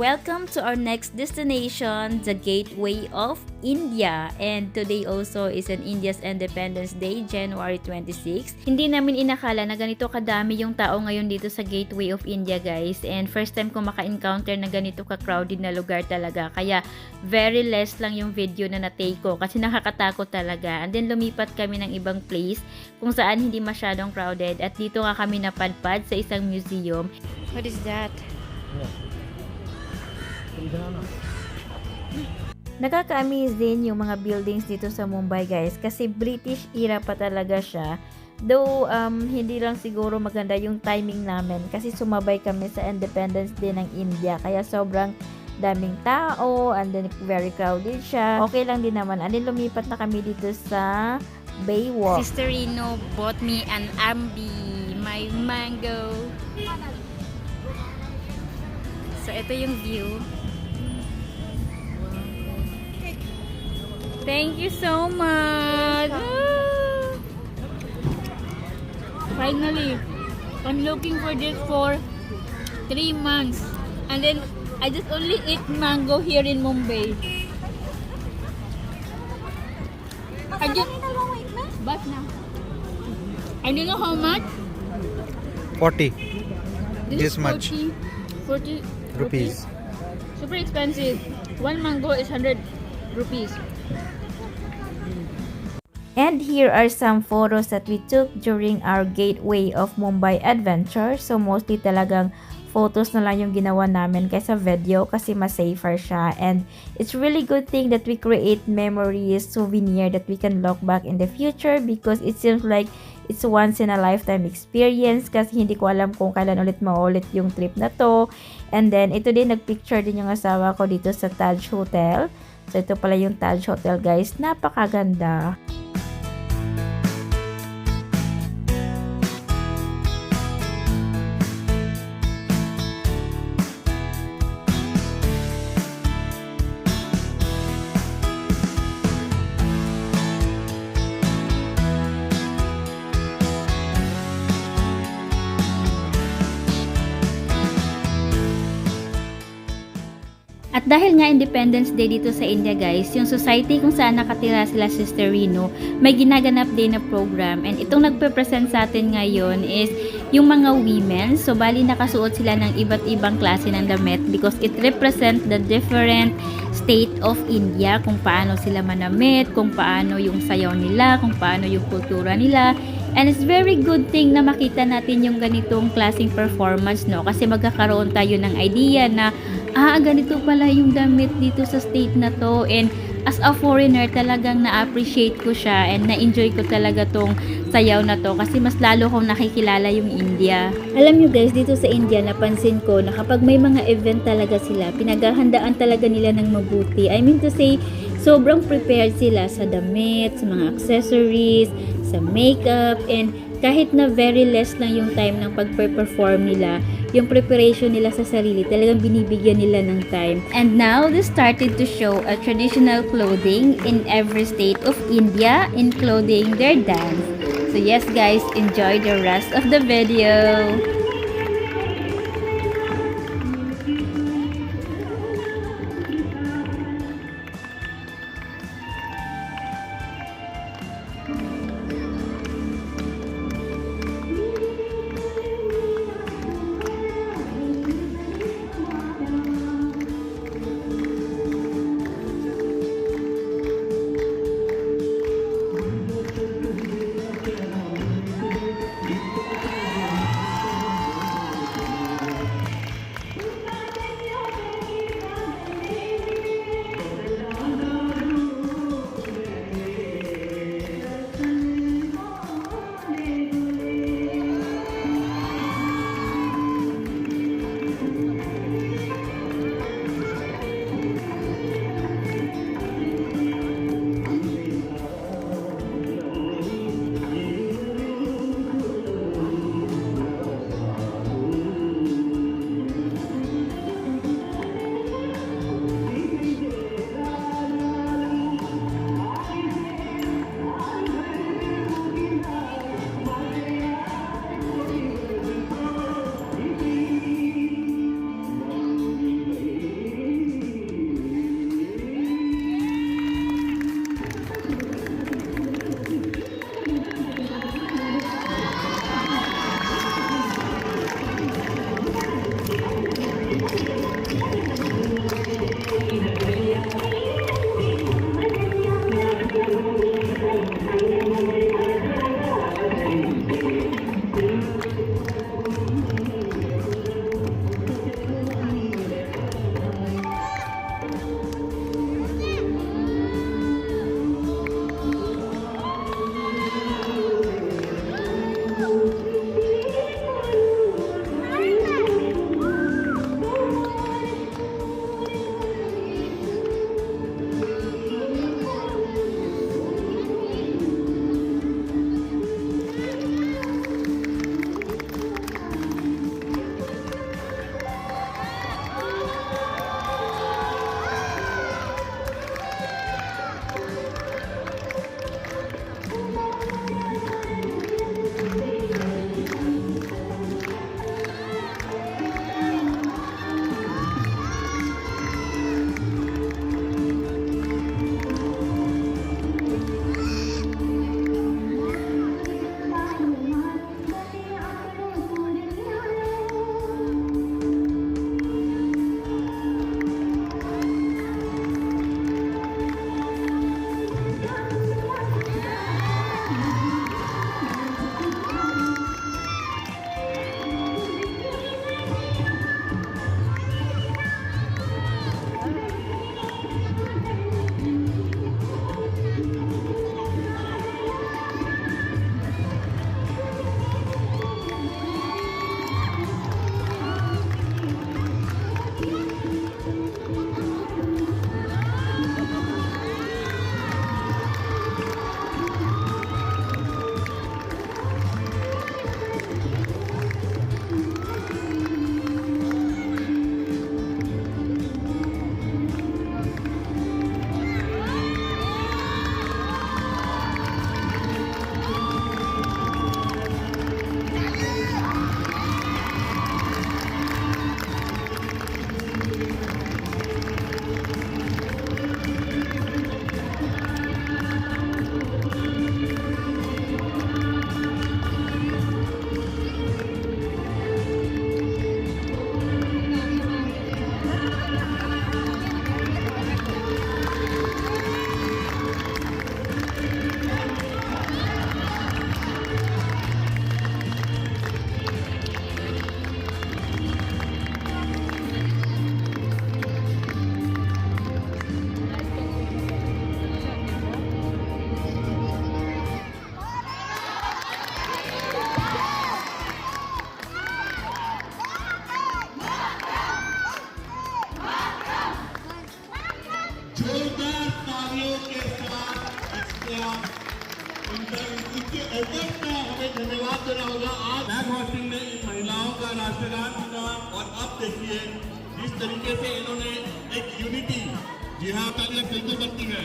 Welcome to our next destination, the Gateway of India. And today also is an India's Independence Day, January 26. Hindi namin inakala na ganito kadami yung tao ngayon dito sa Gateway of India, guys. And first time ko maka-encounter na ganito ka-crowded na lugar talaga. Kaya very less lang yung video na na-take ko kasi nakakatakot talaga. And then lumipat kami ng ibang place kung saan hindi masyadong crowded. At dito nga kami napadpad sa isang museum. What is that? Nakaka-amaze din yung mga buildings dito sa Mumbai guys kasi British era pa talaga siya. Though um, hindi lang siguro maganda yung timing namin kasi sumabay kami sa Independence Day ng India kaya sobrang daming tao and then very crowded siya. Okay lang din naman. And then lumipat na kami dito sa Baywalk. Sister Rino bought me an ambi, my mango. So, ito yung view. Thank you so much. Ah. Finally, I'm looking for this for three months. And then, I just only eat mango here in Mumbai. I just, but now, I don't know how much. 40 This, This is much. 40, 40 rupees. Super expensive. One mango is 100 rupees. And here are some photos that we took during our Gateway of Mumbai adventure. So mostly talagang photos na lang yung ginawa namin kaysa video kasi mas safer siya. And it's really good thing that we create memories, souvenir that we can look back in the future because it seems like it's once in a lifetime experience kasi hindi ko alam kung kailan ulit maulit yung trip na to. And then ito din nagpicture din yung asawa ko dito sa Taj Hotel. So ito pala yung Taj Hotel guys. Napakaganda. At dahil nga Independence Day dito sa India guys, yung society kung saan nakatira sila Sister Rino, may ginaganap din na program. And itong nagpe-present sa atin ngayon is yung mga women. So bali nakasuot sila ng iba't ibang klase ng damit because it represent the different state of India, kung paano sila manamit, kung paano yung sayaw nila, kung paano yung kultura nila. And it's very good thing na makita natin yung ganitong klaseng performance, no? Kasi magkakaroon tayo ng idea na, ah, ganito pala yung damit dito sa state na to. And as a foreigner, talagang na-appreciate ko siya and na-enjoy ko talaga tong sayaw na to kasi mas lalo kong nakikilala yung India. Alam nyo guys, dito sa India, napansin ko na kapag may mga event talaga sila, pinaghahandaan talaga nila ng mabuti. I mean to say, sobrang prepared sila sa damit, sa mga accessories, sa makeup, and kahit na very less lang yung time ng pag-perform nila, yung preparation nila sa sarili, talagang binibigyan nila ng time. And now, they started to show a traditional clothing in every state of India, including their dance. So yes guys, enjoy the rest of the video. इसके अध्यक्ष का हमें धन्यवाद देना होगा आज bag hoisting में इन महिलाओं का राष्ट्रगान सुना और अब देखिए जिस तरीके से इन्होंने एक यूनिटी जी हाँ पहले फ़िल्म बनती है।